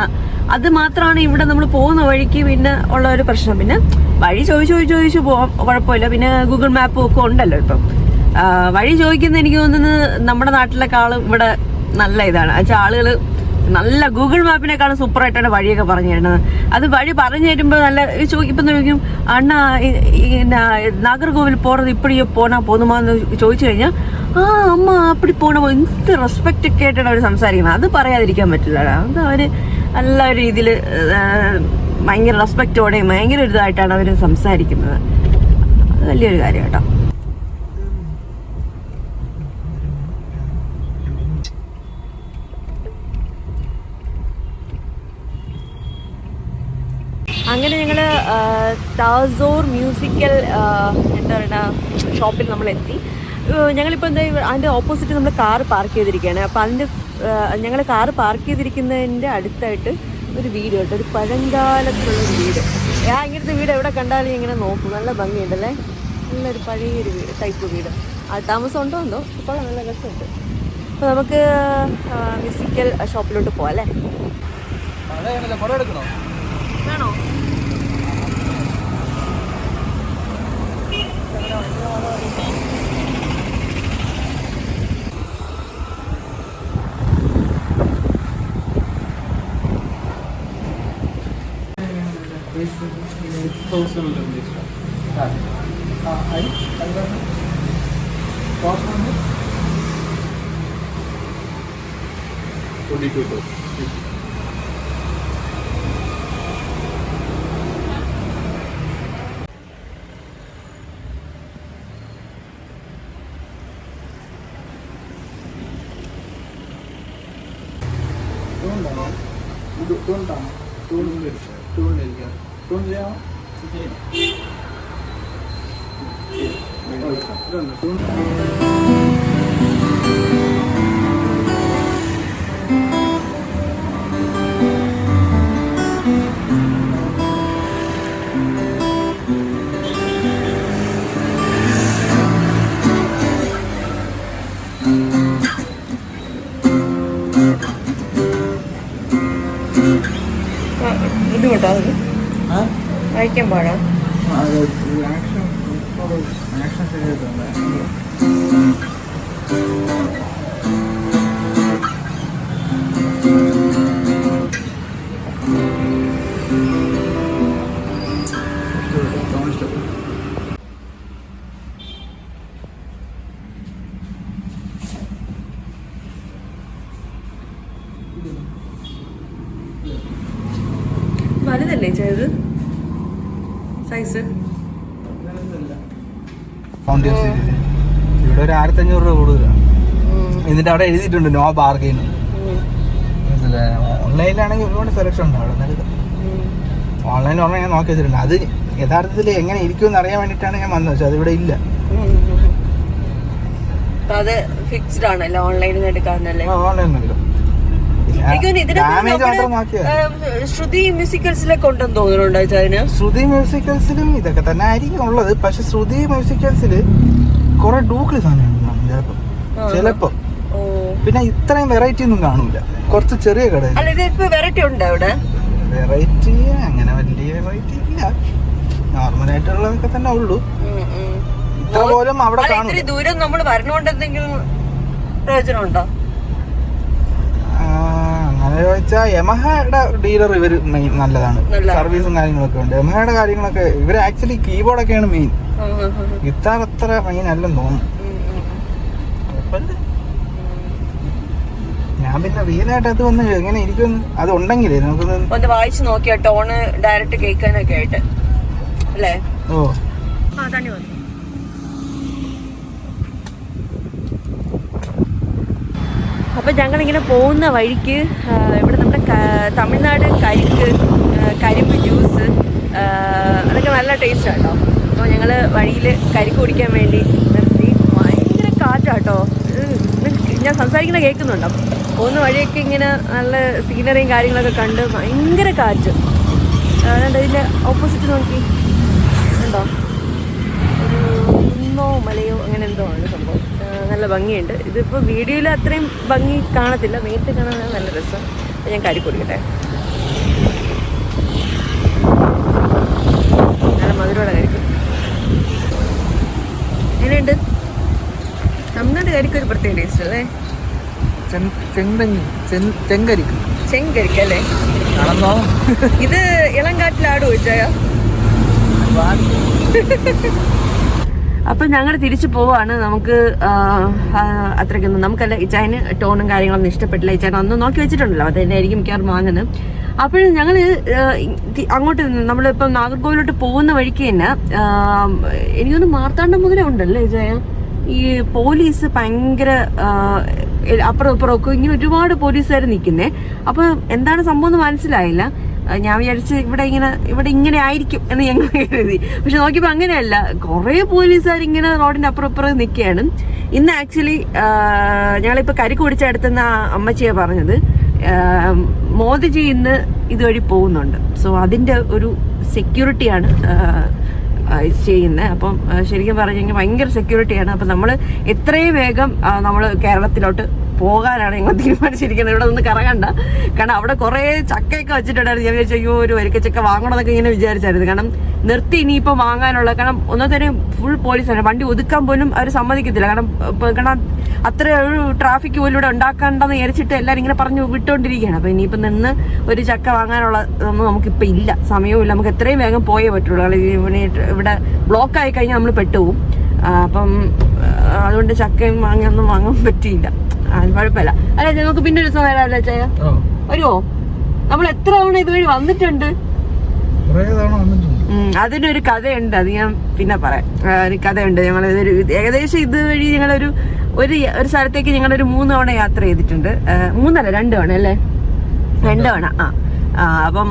അത് മാത്രമാണ് ഇവിടെ നമ്മൾ പോകുന്ന വഴിക്ക് പിന്നെ ഉള്ള ഒരു പ്രശ്നം. പിന്നെ വഴി ചോദിച്ചു ചോദിച്ചു ചോദിച്ചു പോവാം കുഴപ്പമില്ല. പിന്നെ ഗൂഗിൾ മാപ്പ് ഒക്കെ ഉണ്ടല്ലോ ഇപ്പം. വഴി ചോദിക്കുന്ന എനിക്ക് തോന്നുന്നത് നമ്മുടെ നാട്ടിലേക്കാളും ഇവിടെ നല്ല ഇതാണ്. വെച്ചാൽ ആളുകൾ നല്ല ഗൂഗിൾ മാപ്പിനേക്കാളും സൂപ്പറായിട്ടാണ് വഴിയൊക്കെ പറഞ്ഞു തരുന്നത്. അത് വഴി പറഞ്ഞു തരുമ്പോൾ നല്ല ചോദിക്കുമ്പോൾ ചോദിക്കും അണ്ണാ നാഗർകോവിൽ പോறது ഇപ്പടിയോ പോണാ പോന്നുമാന്ന് ചോദിച്ചു കഴിഞ്ഞാൽ ആ അമ്മ അപ്പടി പോണ എന്ത് റെസ്പെക്റ്റ് ഒക്കെ ആയിട്ടാണ് അവർ സംസാരിക്കുന്നത്. അത് പറയാതിരിക്കാൻ പറ്റില്ല അത് അവർ നല്ല രീതിയിൽ ഭയങ്കര റെസ്പെക്റ്റോടെയും ഭയങ്കര ഒരു ഇതായിട്ടാണ് അവർ സംസാരിക്കുന്നത്. അത് വലിയൊരു കാര്യം കേട്ടോ അങ്ങനെ ഞങ്ങൾ താസോർ മ്യൂസിക്കൽ എന്താ പറയുക ഷോപ്പിൽ നമ്മൾ എത്തി ഞങ്ങളിപ്പോൾ എന്താ അതിന്റെ ഓപ്പോസിറ്റ് നമ്മൾ കാർ പാർക്ക് ചെയ്തിരിക്കുകയാണ്. അപ്പോൾ അതിന്റെ ഞങ്ങൾ കാർ പാർക്ക് ചെയ്തിരിക്കുന്നതിന്റെ അടുത്തായിട്ട് ഒരു വീട് കേട്ടോ ഒരു പഴങ്കാലത്തുള്ള ഒരു വീട്. ഞാൻ ഇങ്ങനത്തെ വീട് എവിടെ കണ്ടാലും ഇങ്ങനെ നോക്കും. നല്ല ഭംഗിയുണ്ടല്ലേ? നല്ലൊരു പഴയൊരു വീട് ടൈപ്പ് വീട്. ആ താമസം ഉണ്ടോ എന്തോ? ഇപ്പോൾ നല്ല രസമുണ്ട്. അപ്പോൾ നമുക്ക് മ്യൂസിക്കൽ ഷോപ്പിലോട്ട് പോകാം അല്ലേ? థౌసండ్ ఉంది പടം എടുക്കണോ വേണോ ബുദ്ധിമുട്ടോ ശരിയായിട്ടുണ്ട് വലുതല്ലേ ചെയ്ത് സൈസ് സീരീസ് ഇവിടെ ഒരു ആയിരത്തി അഞ്ഞൂറ് രൂപ കൂടുതലാണ് എന്നിട്ട് അവിടെ എഴുതിയിട്ടുണ്ട് നോ ബാർഗെയിൻ ഓൺലൈനിലാണെങ്കിൽ ഒരുപാട് സെലക്ഷൻ ഉണ്ട് അവിടെ. ഓൺലൈനിൽ ഓർമ്മ ഞാൻ നോക്കി വെച്ചിട്ടുണ്ട്. അത് യഥാർത്ഥത്തിൽ എങ്ങനെ ഇരിക്കുമെന്ന് അറിയാൻ വേണ്ടിയിട്ടാണ് ഞാൻ വന്നത്. പക്ഷെ അതിവിടെ ഇല്ല. അത് ഫിക്സ്ഡ് ആണല്ലോ ഓൺലൈനിൽ നിന്ന് ഓൺലൈനിലല്ലോ എനിക്ക് തോന്നുന്നു ഇതിനകത്ത് ഡാമേജ് മാത്രം നമ്മുടെ, നോക്കിയാൽ ഏം, ശ്രുതി മ്യൂസിക്കൽസിലൊക്കെ ഉണ്ടെന്ന് തോന്നുന്നുണ്ടോ അതിന് ശ്രുതി മ്യൂസിക്കൽസിലും ഇതൊക്കെ തന്നെ ആയിരിക്കും ഉള്ളത്. പക്ഷെ ശ്രുതി മ്യൂസിക്കൽസിൽ കുറെ ഡൂക്കിൾ സാധനങ്ങൾ ചിലപ്പോ. ചിലപ്പോ. പിന്നെ ഇത്രയും വെറൈറ്റി ഒന്നും കാണൂല. കുറച്ച് ചെറിയ കട വെറൈറ്റി ഉണ്ട് അവിടെ? വെറൈറ്റി അങ്ങനെ വലിയ വെറൈറ്റി ഇല്ല. നോർമൽ ആയിട്ടുള്ളതൊക്കെ തന്നെ ഉള്ളൂ. ഇത്ര പോലും അവിടെ ദൂരം നമ്മൾ വരണോണ്ട് എന്തെങ്കിലും പ്രയോജനം ഉണ്ടോ അങ്ങനെ ചോദിച്ചാൽ യമഹയുടെ ഡീലർ ഇവർ മെയിൻ നല്ലതാണ്. സർവീസും കാര്യങ്ങളൊക്കെ ഉണ്ട്. യമഹയുടെ കാര്യങ്ങളൊക്കെ ഇവർ ആക്ച്വലി കീബോർഡൊക്കെയാണ് മെയിൻ ഗിത്താർ അത്ര മെയിൻ അല്ലെന്ന് തോന്നുന്നു. ഞാൻ പിന്നെ റിയൽ ആയിട്ട് അത് വന്ന് എങ്ങനെ ഇരിക്കും അത് ഉണ്ടെങ്കിലേ ഒന്ന് വായിച്ചു നോക്കിയ? ടോണ് ഡയറക്റ്റ് കേൾക്കാനൊക്കെ ആയിട്ട്. അല്ലേ? ഓ. ആ തന്നെ വന്നു ഞങ്ങളിങ്ങനെ പോകുന്ന വഴിക്ക് ഇവിടെ നമ്മുടെ തമിഴ്നാട് കരിക്ക് കരിമ്പ് ജ്യൂസ് അതൊക്കെ നല്ല ടേസ്റ്റ് കേട്ടോ അപ്പോൾ ഞങ്ങൾ വഴിയിൽ കരിക്ക് കുടിക്കാൻ വേണ്ടി നിർത്തി. ഭയങ്കര കാറ്റാട്ടോ ഞാൻ സംസാരിക്കുന്ന കേൾക്കുന്നുണ്ടോ? പോകുന്ന വഴിയൊക്കെ ഇങ്ങനെ നല്ല സീനറിയും കാര്യങ്ങളൊക്കെ കണ്ട് ഭയങ്കര കാറ്റ്. അതുകൊണ്ട് ഇതിന്റെ ഓപ്പോസിറ്റ് നോക്കി? ഉണ്ടോ? ഒരു മലയോ അങ്ങനെ എന്തോ ആണ് നല്ല ഭംഗിയുണ്ട്. ഇതിപ്പോൾ വീഡിയോയിൽ അത്രയും ഭംഗി കാണത്തില്ല. നേരിട്ട് കാണാൻ നല്ല രസം. അപ്പം ഞാൻ കരി കൊടുക്കട്ടെ നല്ല മധുരമുള്ള കരിക്കും. എങ്ങനെയുണ്ട്? തമിഴ്നാട് കരിക്ക് ഒരു പ്രത്യേക ടേസ്റ്റ് അല്ലേ? ചെങ്കരിക്ക്. ചെങ്കരിക്ക് അല്ലേ? നടന്നോ ഇത് ഇളം കാറ്റിലാട് വെച്ചായോ അപ്പൊ ഞങ്ങൾ തിരിച്ചു പോവാണ്. നമുക്ക് അത്രയ്ക്കൊന്നും നമുക്കല്ല ഇച്ചായന് ടോണും കാര്യങ്ങളൊന്നും ഇഷ്ടപ്പെട്ടില്ല. ഇച്ചായൻ ഒന്നും നോക്കി വെച്ചിട്ടുണ്ടല്ലോ അത് തന്നെ ആയിരിക്കും മിക്കവാറും വാങ്ങുന്നത്. അപ്പോഴും ഞങ്ങൾ അങ്ങോട്ട് നമ്മളിപ്പം നാഗർകോവിലോട്ട് പോകുന്ന വഴിക്ക് തന്നെ എനിക്കൊന്ന് മാർത്താണ്ഡം മുതലേ ഉണ്ടല്ലേ ഇച്ചായ? ഈ പോലീസ് ഭയങ്കര അപ്പുറം ഇപ്പുറം ഒക്കെ ഇങ്ങനെ ഒരുപാട് പോലീസുകാർ നിൽക്കുന്നേ. അപ്പോൾ എന്താണ് സംഭവം എന്ന് മനസ്സിലായില്ല. ഞാൻ വിചാരിച്ച് ഇവിടെ ഇങ്ങനെ ഇവിടെ ഇങ്ങനെ ആയിരിക്കും എന്ന് ഞങ്ങൾ *laughs* കരുതി. പക്ഷെ നോക്കിയപ്പോൾ അങ്ങനെയല്ല. കുറേ പോലീസുകാർ ഇങ്ങനെ റോഡിന്റെ അപ്പുറം അപ്പുറം നിൽക്കുകയാണ്. ഇന്ന് ആക്ച്വലി ഞങ്ങളിപ്പോൾ കരിക്ക് കുടിച്ച അടുത്തുനിന്ന് ആ അമ്മച്ചിയെ പറഞ്ഞത്. മോദിജി ഇന്ന് ഇതുവഴി പോകുന്നുണ്ട്. സോ അതിന്റെ ഒരു സെക്യൂരിറ്റിയാണ് ചെയ്യുന്നത്. അപ്പം ശരിക്കും പറഞ്ഞു കഴിഞ്ഞാൽ ഭയങ്കര സെക്യൂരിറ്റിയാണ് അപ്പം നമ്മൾ എത്രയും വേഗം നമ്മൾ കേരളത്തിലോട്ട് പോകാനാണ് ഞങ്ങൾ തീരുമാനിച്ചിരിക്കുന്നത്. ഇവിടെ നിന്ന് കറങ്ങണ്ട. കാരണം അവിടെ കുറേ ചക്കയൊക്കെ വെച്ചിട്ടുണ്ടായിരുന്നു. ഞാൻ വിചാരിച്ചു അയ്യോ ഒരു വരിക്കച്ചക്ക വാങ്ങണമെന്നൊക്കെ ഇങ്ങനെ വിചാരിച്ചായിരുന്നു. കാരണം നിർത്തി ഇനിയിപ്പോൾ വാങ്ങാനുള്ള കാരണം ഒന്നത്തെ ഫുൾ പോലീസാണ് വണ്ടി ഒതുക്കാൻ പോലും അവർ സമ്മതിക്കത്തില്ല. കാരണം കാരണം അത്ര ഒരു ട്രാഫിക് പോലും ഇവിടെ ഉണ്ടാക്കണ്ടെന്ന് വിചാരിച്ചിട്ട് എല്ലാവരും ഇങ്ങനെ പറഞ്ഞു വിട്ടുകൊണ്ടിരിക്കുകയാണ് അപ്പോൾ ഇനിയിപ്പോൾ നിന്ന് ഒരു ചക്ക വാങ്ങാനുള്ള ഒന്നും നമുക്കിപ്പോൾ ഇല്ല. സമയവും ഇല്ല. നമുക്ക് എത്രയും വേഗം പോയേ പറ്റുള്ളൂ. ഇവിടെ ബ്ലോക്ക് ആയി കഴിഞ്ഞാൽ നമ്മൾ പെട്ടുപോകും. അപ്പം അതുകൊണ്ട് ചക്കയും മാങ്ങയൊന്നും വാങ്ങാൻ പറ്റിയില്ല. അതിന് അത് കുഴപ്പമില്ല. അല്ല നമുക്ക് പിന്നെ ഒരു ദിവസം വരാമല്ലോ ചായ വരുമോ നമ്മൾ എത്ര തവണ ഇതുവഴി വന്നിട്ടുണ്ട്? അതിനൊരു കഥയുണ്ട്. അത് ഞാൻ പിന്നെ പറയാം. ഒരു കഥയുണ്ട്. ഞങ്ങൾ ഇതൊരു ഏകദേശം ഇതുവഴി ഞങ്ങളൊരു ഒരു ഒരു സ്ഥലത്തേക്ക് ഞങ്ങളൊരു മൂന്ന് തവണ യാത്ര ചെയ്തിട്ടുണ്ട്. മൂന്നല്ല രണ്ട് തവണ അല്ലേ? രണ്ട് തവണ. ആ. ആ, അപ്പം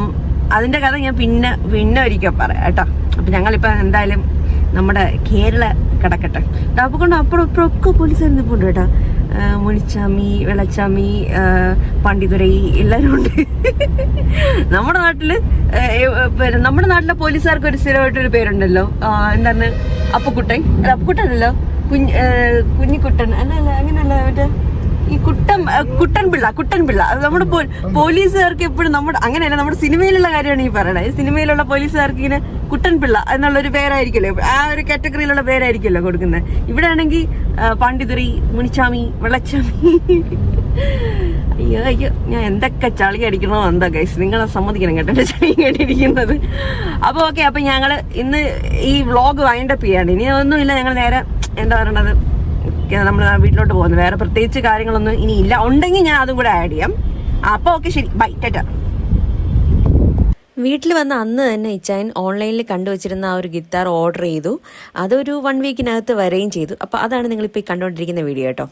അതിന്റെ കഥ ഞാൻ പിന്നെ പിന്നെ ഒരിക്കൽ പറയാം കേട്ടോ. അപ്പൊ ഞങ്ങളിപ്പോ എന്തായാലും നമ്മുടെ കേരള കിടക്കട്ടെ. അപ്പം കൊണ്ട് അപ്പുറം ഇപ്പുറം ഒക്കെ പോലീസുകാർ നിൽപ്പുണ്ട് കേട്ടോ. കേട്ടാ മുനിച്ചാമി വെളച്ചാമി പണ്ടിതുരൈ എല്ലാവരും ഉണ്ട്. നമ്മുടെ പിന്നെ നമ്മുടെ നാട്ടിലെ പോലീസുകാർക്ക് ഒരു സ്ഥിരമായിട്ടൊരു പേരുണ്ടല്ലോ. എന്താണ് അപ്പുക്കുട്ടൻ. അപ്പുക്കുട്ടനല്ലോ. കുഞ്ഞ് കുഞ്ഞിക്കുട്ടൻ. അല്ല അല്ല അങ്ങനെയല്ല മറ്റേ ഈ കുട്ടൻ കുട്ടൻ പിള്ള കുട്ടൻ പിള്ള അത് നമ്മുടെ പോലീസുകാർക്ക് എപ്പോഴും നമ്മുടെ അങ്ങനെയല്ല നമ്മുടെ സിനിമയിലുള്ള കാര്യമാണ് ഈ പറയണത്. സിനിമയിലുള്ള പോലീസുകാർക്ക് ഇങ്ങനെ കുട്ടൻ പിള്ള എന്നുള്ള ഒരു പേരായിരിക്കുമല്ലോ. ആ ഒരു കാറ്റഗറിയിലുള്ള പേരായിരിക്കുമല്ലോ കൊടുക്കുന്നത്. ഇവിടെ ആണെങ്കിൽ പാണ്ഡിതുറി മുനിച്ചാമി വെള്ളച്ചാമി. അയ്യോ അയ്യോ ഞാൻ എന്തൊക്കെ ചളി അടിക്കണോ എന്താ ഗൈസ് നിങ്ങളെ സമ്മതിക്കണം കേട്ടോ ചളി കേട്ടിരിക്കുന്നത് അപ്പോൾ ഓക്കെ അപ്പം ഞങ്ങൾ ഇന്ന് ഈ വ്ളോഗ് വൈൻഡപ്പ് ചെയ്യാണ്. ഇനി ഒന്നുമില്ല ഞങ്ങൾ നേരെ എന്താ പറയണത്? നമ്മൾ വീട്ടിലോട്ട് പോകുന്നു. വേറെ പ്രത്യേകിച്ച് കാര്യങ്ങളൊന്നും ഇനി ഇല്ല. ഉണ്ടെങ്കിൽ ഞാൻ അതും കൂടെ ആഡ് ചെയ്യാം. അപ്പോൾ ഓക്കെ ശരി. ബൈ ടാറ്റ വീട്ടിൽ വന്ന അന്ന് തന്നെ ഇച്ചായൻ ഓൺലൈനിൽ കണ്ടുവച്ചിരുന്ന ആ ഒരു ഗിത്താർ ഓർഡർ ചെയ്തു. അതൊരു വൺ വീക്കിനകത്ത് വരികയും ചെയ്തു. അപ്പോൾ അതാണ് നിങ്ങളിപ്പോൾ ഈ കണ്ടുകൊണ്ടിരിക്കുന്ന വീഡിയോ കേട്ടോ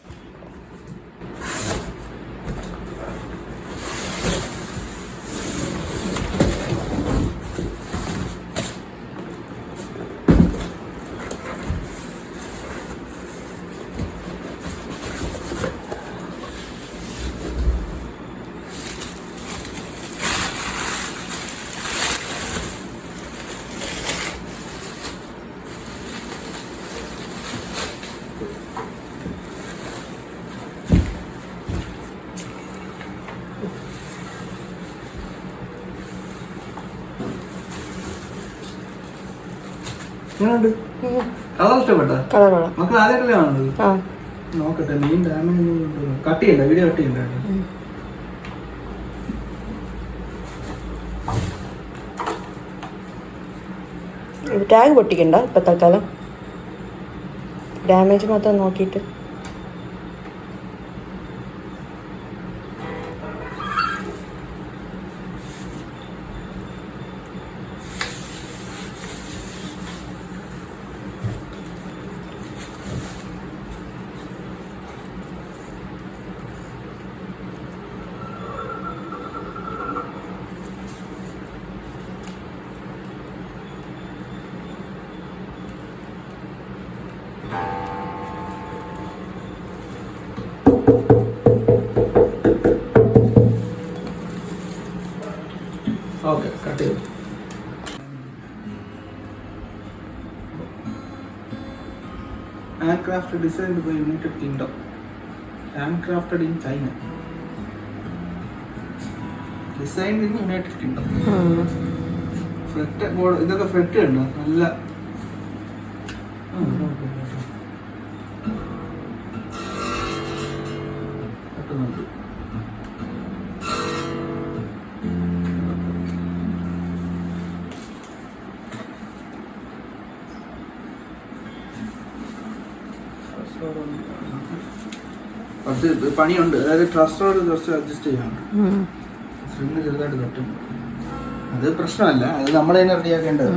എങ്ങനെയുണ്ട് കളർ ആദ്യമായിട്ടല്ലേ കാണുന്നത്. നോക്കട്ടെ മെയിൻ ഡാമേജ് കട്ട് ചെയ്യണ്ട വീഡിയോ കട്ട് ചെയ്യണ്ട ടാഗ് പൊട്ടിക്കണ്ട ഇപ്പൊ തൽക്കാലം ഡാമേജ് മാത്രം നോക്കിയിട്ട്. ഓക്കെ കട്ട് ചെയ്ത് designed by United Kingdom handcrafted in China designed in United Kingdom fret ഇതൊക്കെ ഫ്രെറ്റ് ഉണ്ട് നല്ല പണിയുണ്ട്. അതായത് ട്രസ്റ്റോട് കുറച്ച് അഡ്ജസ്റ്റ് ചെയ്യാനുണ്ട്. സ്ട്രിങ് ചെറുതായിട്ട് തട്ടും. അത് പ്രശ്നമല്ല. അത് നമ്മൾ തന്നെ റെഡിയാക്കേണ്ടത്